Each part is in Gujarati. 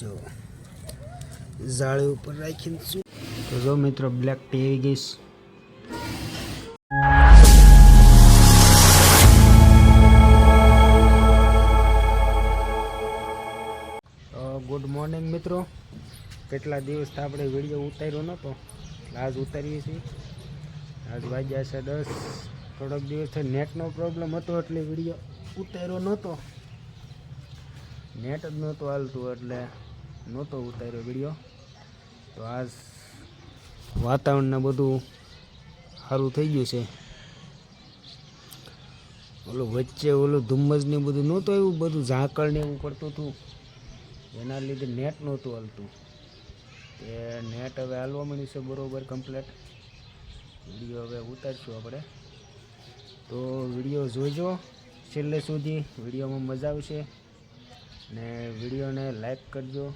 જો જાળી ઉપર રાખીને શું? તો જો મિત્રો બ્લેક ટી આવી ગઈશ ગુડ મોર્નિંગ મિત્રો. કેટલા દિવસથી આપણે વીડિયો ઉતાર્યો નહોતો આજ ઉતારીએ છીએ. આજ વાગ્યા છે દસ. થોડોક દિવસથી નેટનો પ્રોબ્લેમ હતો એટલે વીડિયો ઉતાર્યો નહોતો નેટ જ નહોતું હાલતું એટલે નહોતો ઉતાર્યો વીડિયો. તો આજ વાતાવરણને બધું સારું થઈ ગયું છે. ઓલું વચ્ચે ઓલું ધુમ્મસ ને બધું નહોતું એવું બધું ઝાકળ ને એવું પડતું હતું. એના લીધે નેટ નહોતું હાલતું. એ નેટ હવે હાલવા મળ્યું છે બરોબર કમ્પ્લેટ વીડિયો હવે ઉતારશું આપણે. તો વીડિયો જોજો છેલ્લે સુધી. વિડીયોમાં મજા આવશે. ને વિડીયોને લાઈક કરજો.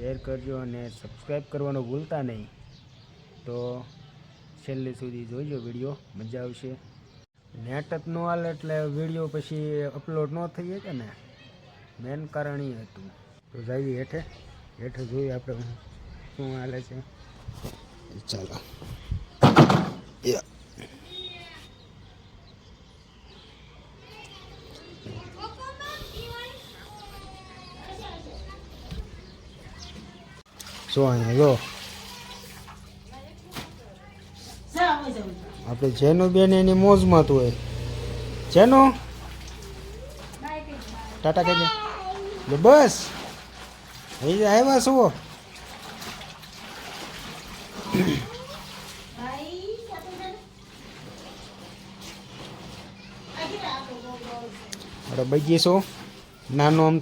શેર કરજો અને સબસ્ક્રાઈબ કરવાનું ભૂલતા નહીં. તો છેલ્લે સુધી જોઈજો વીડિયો, મજા આવશે. નેટ જ ન હાલે એટલે વીડિયો પછી અપલોડ ન થઈ શકે ને. મેન કારણ એ હતું. તો જઈએ હેઠે હેઠે જોઈએ આપણે શું હાલે છે. ચાલો. યા. શું અહીંયા જો આપણે જેનું બેન એની મોજમાં તું હોય. જેનું? ટાટા કહેજે. એટલે બસ. એ આવ્યા શું અરે બગીચો નાનો આમ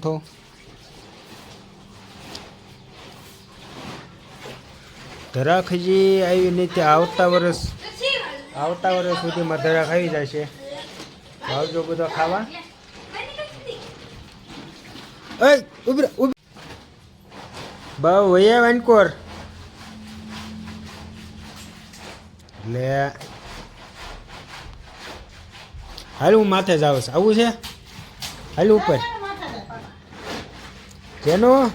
હજી આવી નથી આવતા વર્ષ આવતા વર્ષ સુધીમાં ધરાખ આવી જશે. આવજો બધો ખાવા. બહુ વૈયા વાનકોર. લે. હાલ હું માથે જાવ છું. આવું છે? હાલ ઉપર. જેનો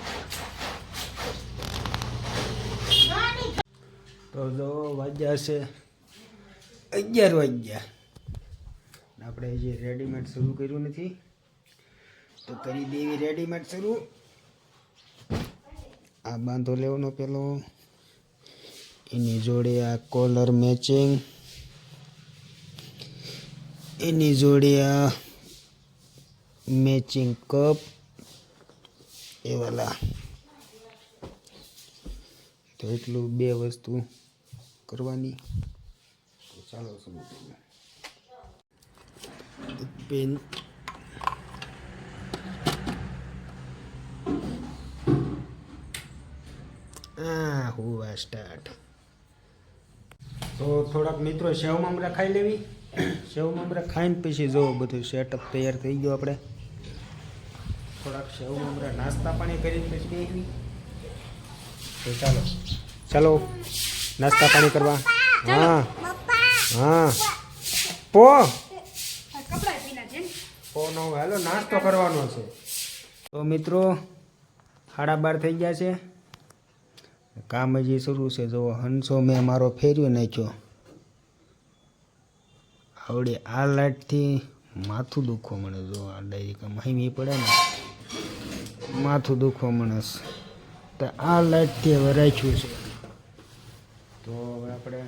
તો જો વાગ્યા અગિયાર વાગ્યા. આપણે હજી રેડીમેડ શરૂ કર્યું નથી. તો કરી દેવી રેડીમેડ શરૂ. આ બાંધો લેવાનો પેલો. એની જોડે આ કોલર મેચિંગ એની જોડે આ મેચિંગ કપ એ વાલા. તો એટલું બે વસ્તુ કરવાની તો ચાલો શરૂ કરીએ પેન આ હુવા સ્ટાર્ટ તો થોડાક મિત્રો સેવ મમરા ખાઈ લેવી. સેવ મમરા ખાઈને પછી જો બધું સેટઅપ તૈયાર થઈ ગયું આપણે. થોડાક સેવ મમરા નાસ્તા પાણી કરીને પછી બેસવી તો ચાલો. ચાલો. નાસ્તા પાણી કરવા. હા. હા. પો. પોનો હાલો નાસ્તો કરવાનો છે. તો મિત્રો સાડા બાર થઈ ગયા છે. કામ હજી શરૂ છે. જો હંસો મેં મારો ફેર્યો નાખ્યો. આવડે આ લાઇટથી માથું દુખવા મળે. જો આ ડાયરી માહિમી પડે ને. માથું દુખવા મળે. તો આ લાઇટથી હવે રાખ્યું છે. તો હવે આપણે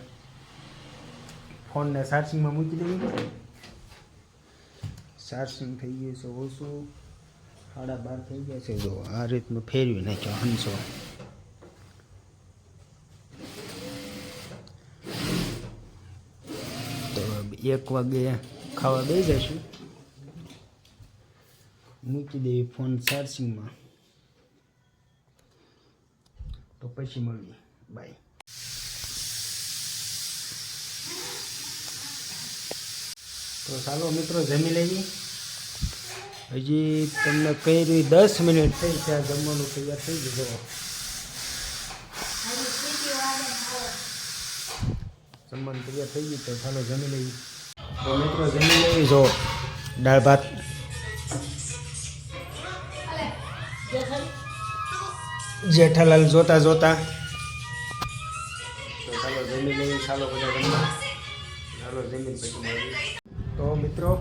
ફોનને ચાર્જિંગમાં મૂકી પડે. ચાર્જિંગ થઈ ગયું છે ઓછું. સાડા બાર થઈ ગયા છે. જો આ રીતનું ફેરવી નાખ્યો હંસો. તો એક વાગે ખાવા બે જશું મૂકી દેવી ફોન ચાર્જિંગમાં તો પછી મળીએ. બાય તો ચાલો મિત્રો, જમી લઈએ. હજી તમને કહી રહી દસ મિનિટ થઈ છે જમવાનું તૈયાર થઈ ગયું જમવાનું તૈયાર થઈ ગયું, તો ચાલો જમી લઈએ. તો મિત્રો, જમી લઈએ જો દાળ ભાત. જેઠાલાલ જોતા જોતા. તો ચાલો જમી લઈએ, ચાલો બધા જમવા. ચાલો જમીન પછી તો મિત્રો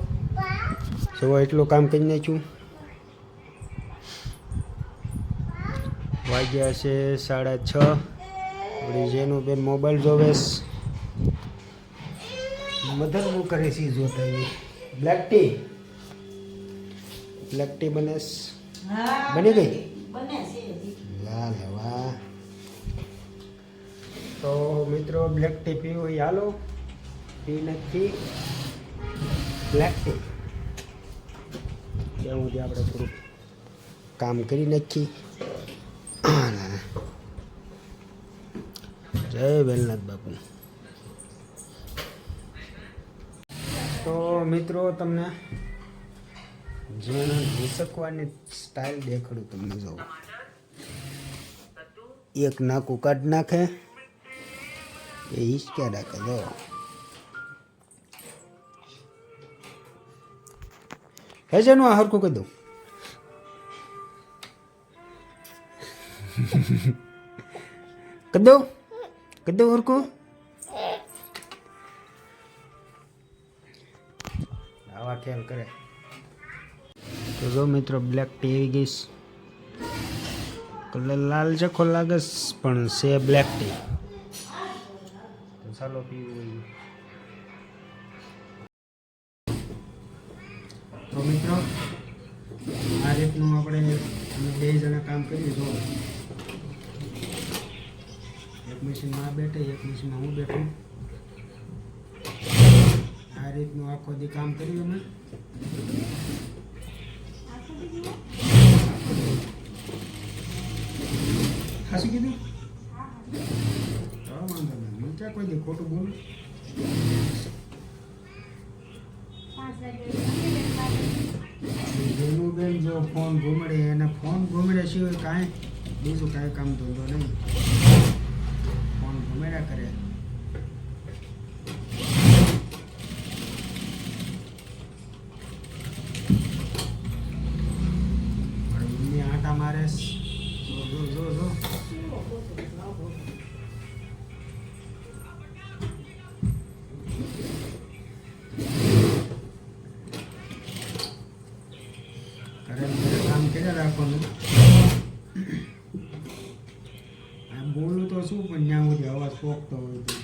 જો એટલું કામ કરી નાખ્યું વાગ્યા છે સાડા છ. જેનું બેન મોબાઈલ જોવેશ મધર હું કરે છે જોતા બ્લેક ટી. બ્લેક ટી બને બની ગઈ? લા લેવા તો મિત્રો બ્લેક ટી પીવું હાલો. પી નથી. બ્લેક ટી ત્યાં સુધી કામ કરી નાખી જય વેલનાથ બાપુ. તો મિત્રો તમને જેને ઘૂસકવાની સ્ટાઇલ દેખાડું તમને જો એક નાકું કાઢ નાખે. એ હિંચક્યા રાખે, જો. હે જેનું આ હરખું કહી દઉં કદો દઉં હરખું આવા ખેલ કરે તો જો મિત્રો બ્લેક ટી આવી ગઈશ કલર લાલ જખો લાગે પણ છે બ્લેક ટી ચાલો પીવું તો મિત્રો, આ રીતનું આપણે બે જણા કામ કરીએ, જો. એક મશીનમાં આ બેઠે, એક મશીનમાં હું બેઠું. આ રીતનું આખો દી કામ કર્યું અમે. ખાસું કીધું? વાંધો નહીં. ક્યાં કોઈ દી ખોટું બોલું. જો ફોન ઘૂમડે એને ફોન ઘૂમડે સિવાય કાંઈ બીજું કાંઈ કામ ધંધો નહીં. ફોન ઘૂમેડ્યા કરે. પોકતો હોય તો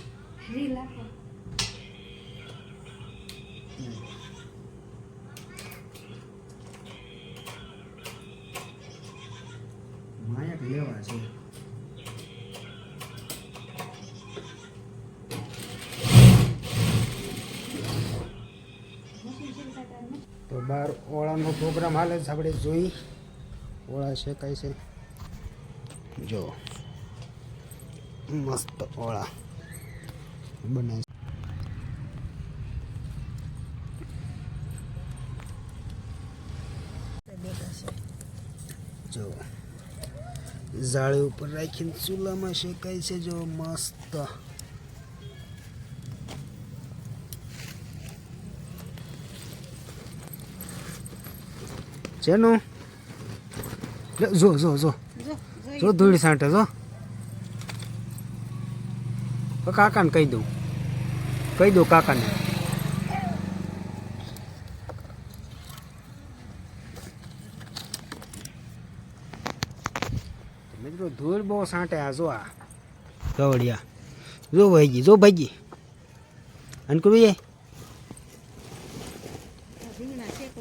માયક લેવા છે તો બાર ઓળાનો પ્રોગ્રામ હાલે છે આપણે જોઈ ઓળા શેકાય છે જો મસ્ત ઓળા બને જો જાળી ઉપર રાખીને ચૂલામાં શેકાય છે જો મસ્ત. જેનું જો. જો જો જો ધૂળી સાંટે જો. કાકાને કહી દઉં. કહી દઉં કાકાને. મિત્રો ધૂળ બહુ સાંટે આ જો આ. ગવડિયા જો ભાઈજી જો ભાઈજી. અનકું એ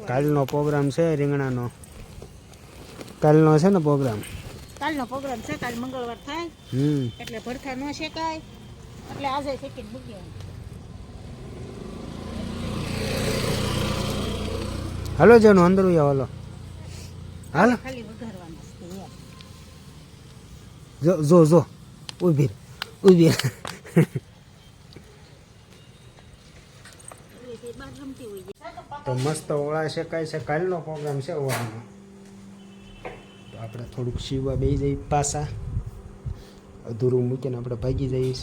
કાલનો પ્રોગ્રામ છે રીંગણાનો. કાલનો છે ને પ્રોગ્રામ? કાલનો પ્રોગ્રામ છે કાલ મંગળવાર થાય. એટલે ભરથા ન શેકાય. એટલે આજે ટિકિટ મૂકી હલો જેનું અંદર ઉયા હલો. હાલ. ખાલી. જો જો જો. ઊભી છે. તો મસ્ત ઓળા શેકાય છે કાલનો પ્રોગ્રામ છે ઓળાનો તો આપણે થોડુંક સીવવા બે જઈએ પાછા. અધૂરું મૂકીને આપણે ભાગી જઈશ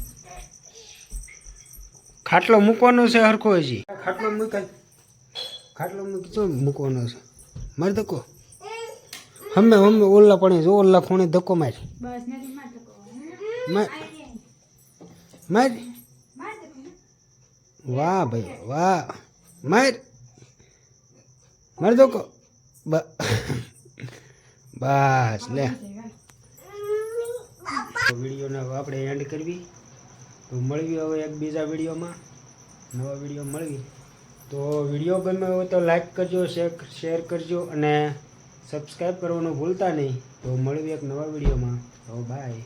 ખાટલો મૂકવાનો છે હરખો હજી. ખાટલો મૂકાય. ખાટલો મૂકી તો મૂકવાનો છે. મારે ધક્કો. હમે હમે ઓલા પણ જો ઓલા ખૂણે ધક્કો માર. માર. વાહ ભાઈ વાહ. માર. માર ધક્કો. બ- બસ લે. વિડીયોને આપણે એન્ડ કરવી. તો મળવી હવે એક બીજા વિડીયોમાં. નવા વીડિયો મળવી તો વીડિયો ગમે હોય તો લાઈક કરજો શેર શેર કરજો અને સબસ્ક્રાઈબ કરવાનું ભૂલતા નહીં. તો મળવી એક નવા વિડીયોમાં. તો બાય.